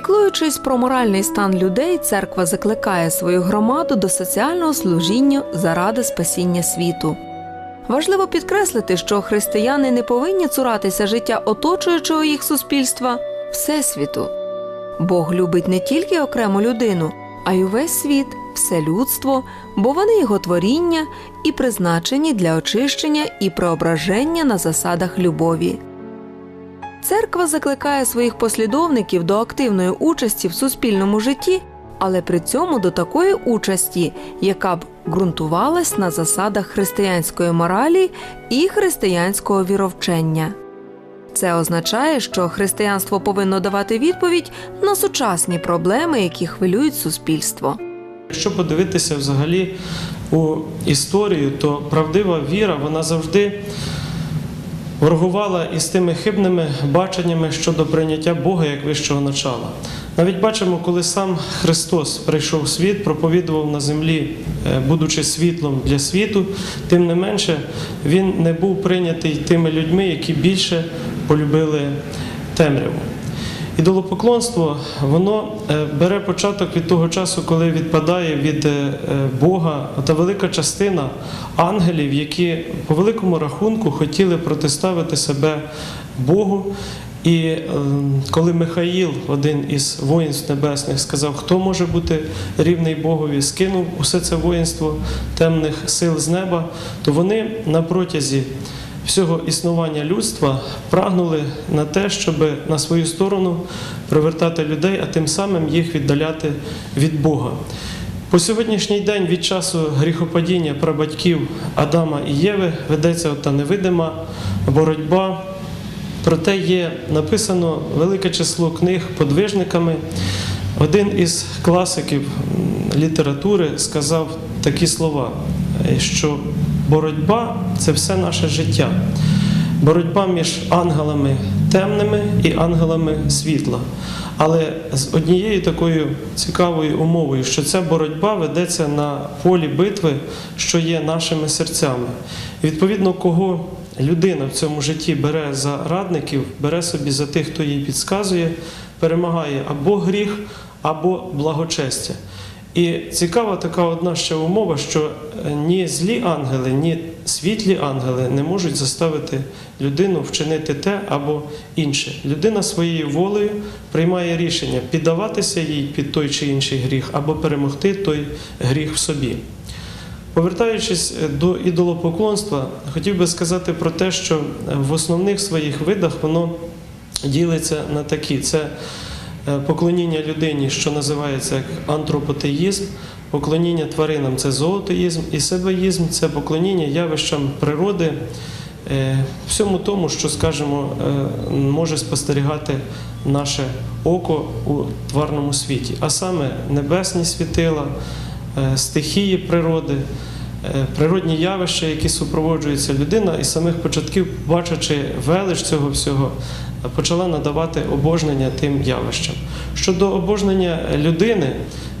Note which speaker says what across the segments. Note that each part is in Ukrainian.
Speaker 1: Піклуючись про моральний стан людей, церква закликає свою громаду до соціального служіння заради спасіння світу. Важливо підкреслити, що християни не повинні цуратися життя оточуючого їх суспільства всесвіту. Бог любить не тільки окрему людину, а й увесь світ, все людство, бо вони його творіння і призначені для очищення і преображення на засадах любові. Церква закликає своїх послідовників до активної участі в суспільному житті, але при цьому до такої участі, яка б ґрунтувалась на засадах християнської моралі і християнського віровчення. Це означає, що християнство повинно давати відповідь на сучасні проблеми, які хвилюють суспільство.
Speaker 2: Якщо подивитися взагалі у історію, то правдива віра вона завжди ворогувала із тими хибними баченнями щодо прийняття Бога як вищого начала. Навіть бачимо, коли сам Христос прийшов у світ, проповідував на землі, е, будучи світлом для світу, тим не менше він не був прийнятий тими людьми, які більше полюбили темряву. Ідолопоклонство воно е, бере початок від того часу, коли відпадає від е, е, Бога та велика частина ангелів, які по великому рахунку хотіли протиставити себе Богу. І коли Михаїл, один із воїнств небесних, сказав, хто може бути рівний Богові, скинув усе це воїнство темних сил з неба, то вони на протязі всього існування людства прагнули на те, щоб на свою сторону привертати людей, а тим самим їх віддаляти від Бога. По сьогоднішній день від часу гріхопадіння прабатьків Адама і Єви ведеться та невидима боротьба. Проте є написано велике число книг подвижниками. Один із класиків літератури сказав такі слова, що боротьба це все наше життя. Боротьба між ангелами темними і ангелами світла. Але з однією такою цікавою умовою, що ця боротьба ведеться на полі битви, що є нашими серцями. І відповідно, кого людина в цьому житті бере за радників, бере собі за тих, хто їй підказує, перемагає або гріх, або благочестя. І цікава така одна ще умова, що е, ні злі ангели, ні світлі ангели не можуть заставити людину вчинити те або інше. Людина своєю волею приймає рішення піддаватися їй під той чи інший гріх, або перемогти той гріх в собі. Повертаючись е, до ідолопоклонства, хотів би сказати про те, що е, в основних своїх видах воно ділиться на такі: це поклоніння людині, що називається як антропотеїзм, поклоніння тваринам це зоотеїзм, і себеїзм це поклоніння явищам природи, е, всьому тому, що, скажімо, е, може спостерігати наше око у тварному світі, а саме небесні світила, е, стихії природи. е, Природні явища, які супроводжуються людина, і самих початків, бачачи велич цього всього, почала надавати обожнення тим явищам. Щодо обожнення людини,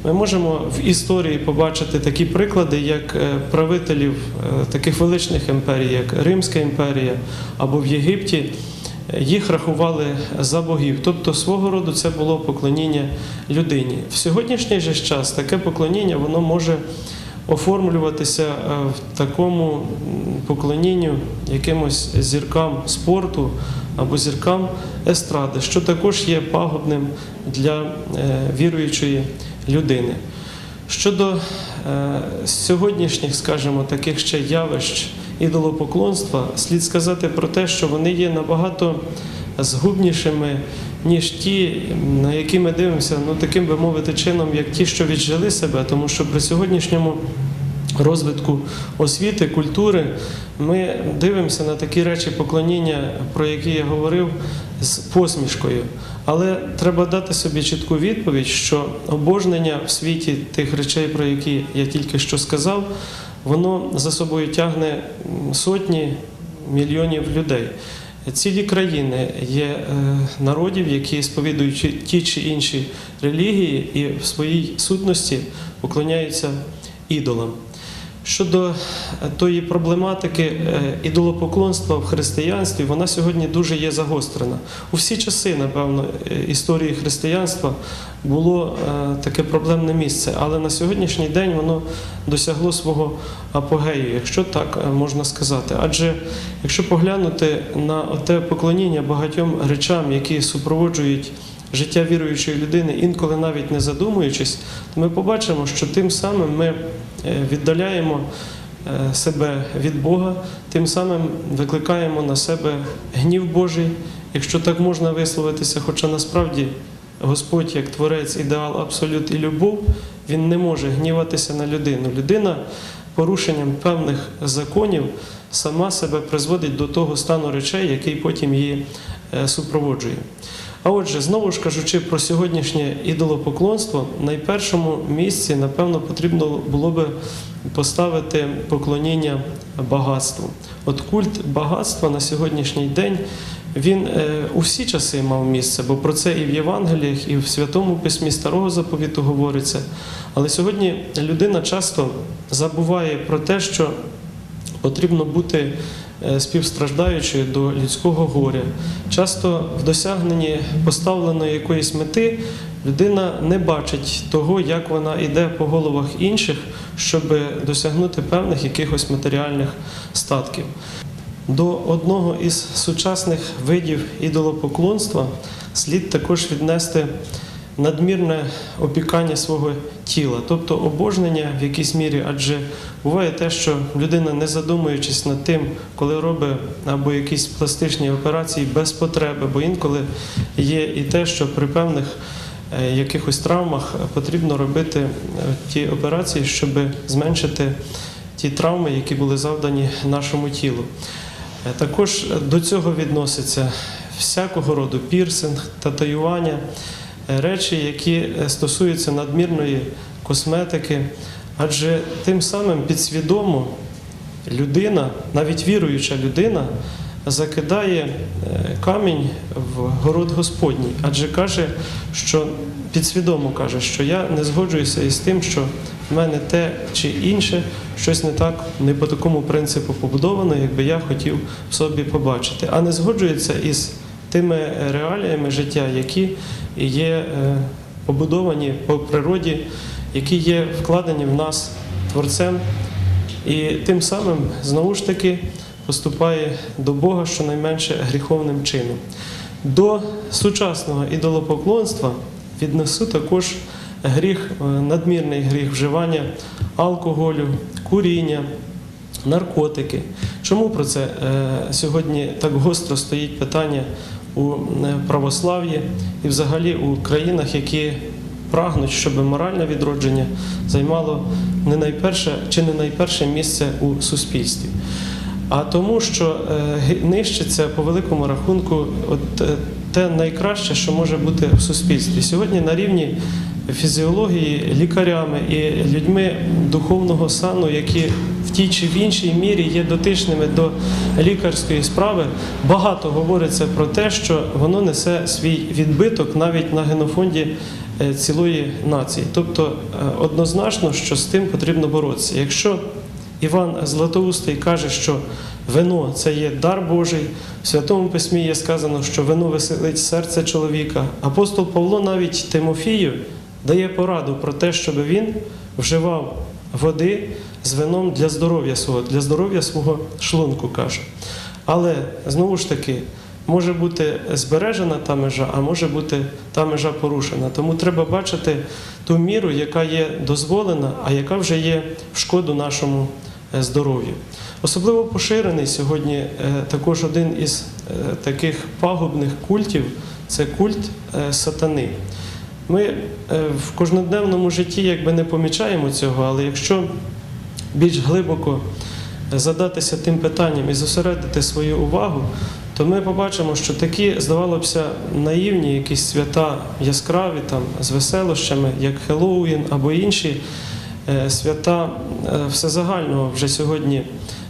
Speaker 2: ми можемо в історії побачити такі приклади, як е, правителів е, таких величних імперій, як Римська імперія або в Єгипті. Їх рахували за богів, тобто свого роду це було поклоніння людині. В сьогоднішній же час таке поклоніння воно може оформлюватися е, в такому поклонінню якимось зіркам спорту або зіркам естради, що також є пагубним для е, віруючої людини. Щодо е, сьогоднішніх, скажімо, таких ще явищ ідолопоклонства, слід сказати про те, що вони є набагато згубнішими, ніж ті, на які ми дивимося, ну таким би мовити чином, як ті, що віджили себе, тому що при сьогоднішньому розвитку освіти, культури, ми дивимося на такі речі поклоніння, про які я говорив, з посмішкою. Але треба дати собі чітку відповідь, що обожнення в світі тих речей, про які я тільки що сказав, воно за собою тягне сотні мільйонів людей. Цілі країни є е, народів, які сповідують ті чи інші релігії і в своїй сутності поклоняються ідолам. Щодо е, тої проблематики е, ідолопоклонства в християнстві, вона сьогодні дуже є загострена. У всі часи, напевно, е, історії християнства було таке проблемне місце, але на сьогоднішній день воно досягло свого апогею, якщо так можна сказати. Адже якщо поглянути на те поклоніння багатьом речам, які супроводжують життя віруючої людини, інколи навіть не задумуючись, то ми побачимо, що тим самим ми е, віддаляємо е, себе від Бога, тим самим викликаємо на себе гнів Божий, якщо так можна висловитися, хоча насправді Господь, як творець, ідеал, абсолют і любов, він не може гніватися на людину. Людина порушенням певних законів сама себе призводить до того стану речей, який потім її е, супроводжує. А отже, знову ж кажучи про сьогоднішнє ідолопоклонство, на найпершому місці, напевно, потрібно було би поставити поклоніння багатству. От культ багатства на сьогоднішній день він е, у всі часи мав місце, бо про це і в Євангеліях, і в Святому Письмі Старого Заповіту говориться. Але сьогодні людина часто забуває про те, що потрібно бути е, співстраждаючою до людського горя. Часто в досягненні поставленої якоїсь мети людина не бачить того, як вона йде по головах інших, щоб досягнути певних якихось матеріальних статків. До одного із сучасних видів ідолопоклонства слід також віднести надмірне опікання свого тіла, тобто обожнення в якійсь мірі, адже буває те, що людина, не задумуючись над тим, коли робить або якісь пластичні операції без потреби, бо інколи є і те, що при певних е, якихось травмах потрібно робити е, ті операції, щоб зменшити ті травми, які були завдані нашому тілу. Е, Також до цього відноситься всякого роду пірсинг, татуювання, речі, які е, стосуються надмірної косметики, адже тим самим підсвідомо людина, навіть віруюча людина, закидає е, камінь в город Господній, адже каже, що підсвідомо каже, що я не згоджуюся із тим, що в мене те чи інше щось не так, не по такому принципу побудовано, якби я хотів собі побачити, а не згоджується із тими реаліями життя, які є е, побудовані по природі, які є вкладені в нас Творцем, і тим самим знову ж таки поступає до Бога щонайменше гріховним чином. До сучасного ідолопоклонства віднесу також гріх, е, надмірний гріх вживання алкоголю, куріння, наркотики. Чому про це е, сьогодні так гостро стоїть питання у е, православ'ї і взагалі у країнах, які прагнуть, щоб моральне відродження займало не найперше чи не найперше місце у суспільстві? А тому, що е, нищиться по великому рахунку от, е, те найкраще, що може бути в суспільстві. Сьогодні на рівні фізіології, лікарями і людьми духовного сану, які в тій чи в іншій мірі є дотичними до лікарської справи, багато говориться про те, що воно несе свій відбиток навіть на генофонді е, цілої нації. Тобто е, однозначно, що з тим потрібно боротися. Якщо Іван Златоустий каже, що вино це є дар Божий. В Святому Письмі є сказано, що вино веселить серце чоловіка. Апостол Павло навіть Тимофію дає пораду про те, щоб він вживав води з вином для здоров'я свого, для здоров'я свого шлунку каже. Але знову ж таки. Може бути збережена та межа, а може бути та межа порушена. Тому треба бачити ту міру, яка є дозволена, а яка вже є в шкоду нашому е, здоров'ю. Особливо поширений сьогодні е, також один із е, таких пагубних культів це культ сатани. Ми в кожноденному житті якби не помічаємо цього, але якщо більш глибоко задатися тим питанням і зосередити свою увагу, то ми побачимо, що такі, здавалося б, наївні якісь свята яскраві, там, з веселощами, як Хеллоуін або інші е, свята е, всезагального вже сьогодні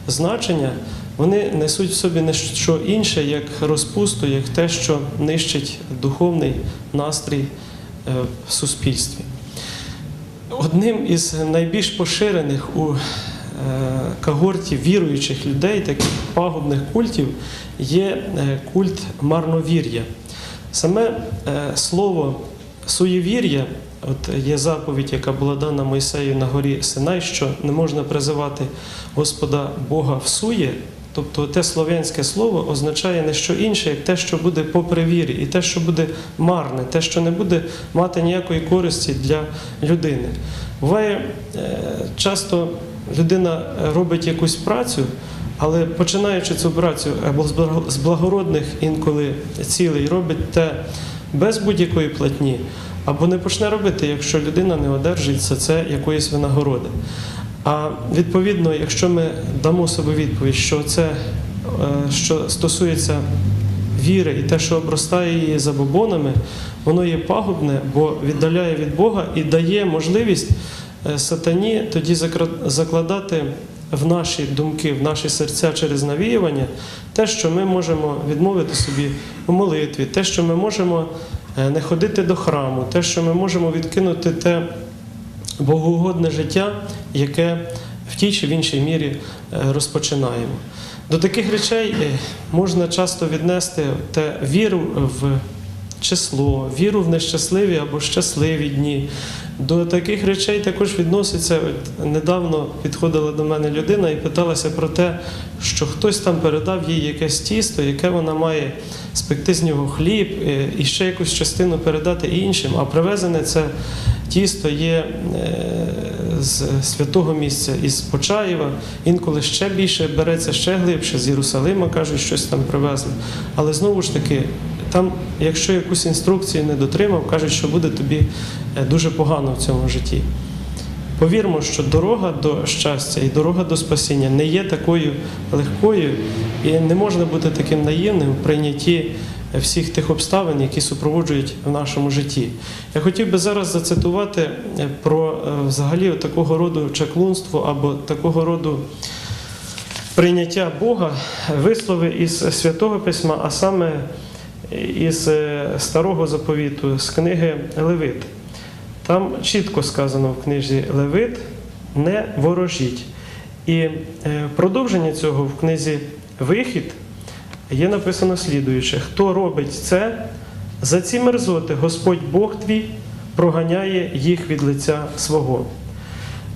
Speaker 2: значення, вони несуть в собі не що інше, як розпусту, як те, що нищить духовний настрій е, в суспільстві. Одним із найбільш поширених у кагорті віруючих людей, таких пагубних культів, є е, культ марновір'я. Саме е, слово суєвір'я, от є заповідь, яка була дана Мойсею на горі Синай, що не можна призивати Господа Бога в сує. Тобто те слов'янське слово означає не що інше, як те, що буде попри вірі, і те, що буде марне, те, що не буде мати ніякої користі для людини. Буває, е, часто людина робить якусь працю, але починаючи цю працю або з благородних інколи цілей, робить те без будь-якої платні, або не почне робити, якщо людина не одержить за це якоїсь винагороди. А відповідно, якщо ми дамо собі відповідь, що це, е, що стосується віри і те, що обростає її забобонами, воно є пагубне, бо віддаляє від Бога і дає можливість е, сатані тоді закладати в наші думки, в наші серця через навіювання, те, що ми можемо відмовити собі у молитві, те, що ми можемо е, не ходити до храму, те, що ми можемо відкинути те богоугодне життя, яке в тій чи в іншій мірі е, розпочинаємо. До таких речей е, можна часто віднести те віру в число, віру в нещасливі або щасливі дні. До таких речей також відноситься. От недавно підходила до мене людина і питалася про те, що хтось там передав їй якесь тісто, яке вона має спекти з нього хліб е, і ще якусь частину передати іншим. А привезене це тісто є е, з святого місця, із Почаєва. Інколи ще більше береться, ще глибше, з Єрусалима кажуть, щось там привезли. Але знову ж таки, там, якщо якусь інструкцію не дотримав, кажуть, що буде тобі е, дуже погано в цьому житті. Повірмо, що дорога до щастя і дорога до спасіння не є такою легкою, і не можна бути таким наївним в прийнятті всіх тих обставин, які супроводжують в нашому житті. Я хотів би зараз зацитувати е, про е, взагалі такого роду чаклунство або такого роду прийняття Бога, вислови із святого письма, а саме із е, старого заповіту, з книги Левит. Там чітко сказано в книзі Левит не ворожіть. І продовження цього в книзі Вихід є написано слідуюче: хто робить це, за ці мерзоти Господь Бог твій проганяє їх від лиця свого.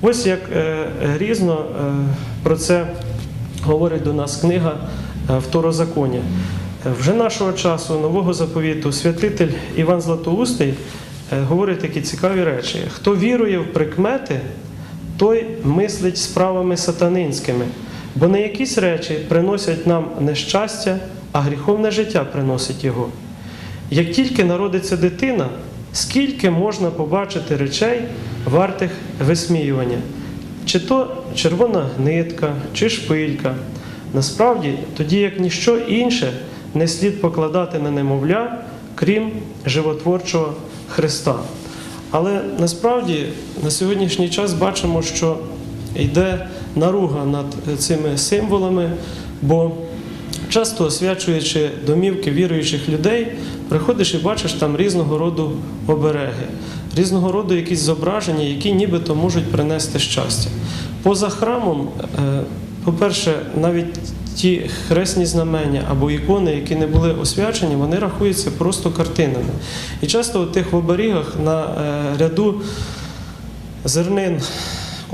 Speaker 2: Ось як е, грізно е, про це говорить до нас книга е, Второзаконня. Е, Вже нашого часу нового заповіту святитель Іван Златоустий е, говорить такі цікаві речі: хто вірує в прикмети, той мислить справами сатанинськими, бо не якісь речі приносять нам нещастя, а гріховне життя приносить його. Як тільки народиться дитина, скільки можна побачити речей, вартих висміювання, чи то червона нитка, чи шпилька. Насправді, тоді як ніщо інше не слід покладати на немовля, крім животворчого Христа. Але насправді на сьогоднішній час бачимо, що йде наруга над цими символами, бо часто освячуючи домівки віруючих людей, приходиш і бачиш там різного роду обереги, різного роду якісь зображення, які нібито можуть принести щастя. Поза храмом, е, по-перше, навіть ті хресні знамення або ікони, які не були освячені, вони рахуються просто картинами. І часто у тих оберігах на е, ряду зернин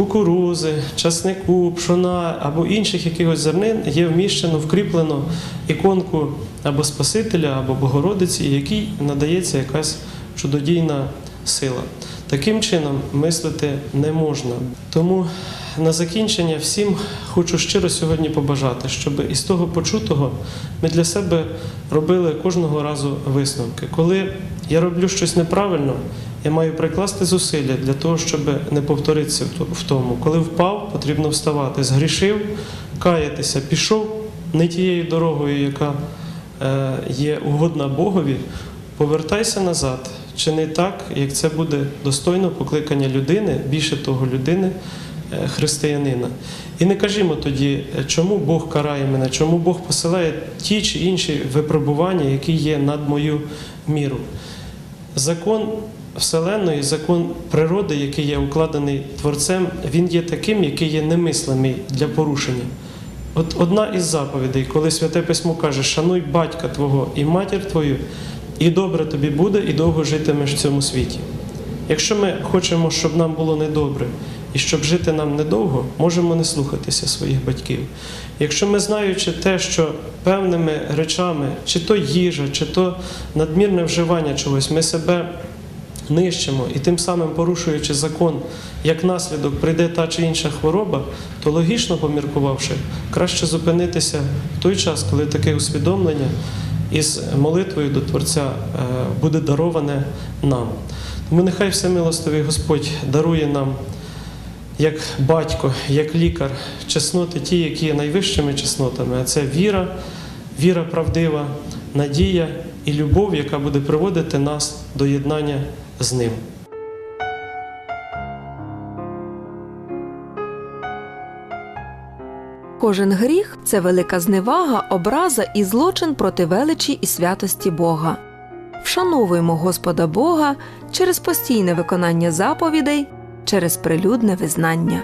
Speaker 2: кукурузи, часнику, пшона або інших якихось зернин є вміщено, вкріплено іконку або Спасителя, або Богородиці, якій надається якась чудодійна сила. Таким чином мислити не можна. Тому на закінчення всім хочу щиро сьогодні побажати, щоб із того почутого ми для себе робили кожного разу висновки. Коли я роблю щось неправильно, я маю прикласти зусилля для того, щоб не повторитися в тому. Коли впав, потрібно вставати. Згрішив, каятися, пішов не тією дорогою, яка е, є угодна Богові, повертайся назад. Чи не так, як це буде достойно покликання людини, більше того, людини, е, християнина. І не кажімо тоді, е, чому Бог карає мене, чому Бог посилає ті чи інші випробування, які є над мою міру. закон Вселенної, закон природи, який є укладений Творцем, він є таким, який є немислимий для порушення. От одна із заповідей, коли Святе Письмо каже, шануй батька твого і матір твою, і добре тобі буде, і довго житимеш в цьому світі. Якщо ми хочемо, щоб нам було недобре, і щоб жити нам недовго, можемо не слухатися своїх батьків. Якщо ми знаючи те, що певними речами, чи то їжа, чи то надмірне вживання чогось, ми себе нищимо і тим самим порушуючи закон, як наслідок прийде та чи інша хвороба, то логічно поміркувавши, краще зупинитися в той час, коли таке усвідомлення із молитвою до Творця е, буде дароване нам. Тому нехай всемилостивий Господь дарує нам як батько, як лікар, чесноти ті, які є найвищими чеснотами, а це віра, віра правдива, надія і любов, яка буде приводити нас до єднання з ним.
Speaker 1: Кожен гріх це велика зневага, образа і злочин проти величі і святості Бога. Вшановуємо Господа Бога через постійне виконання заповідей, через прилюдне визнання.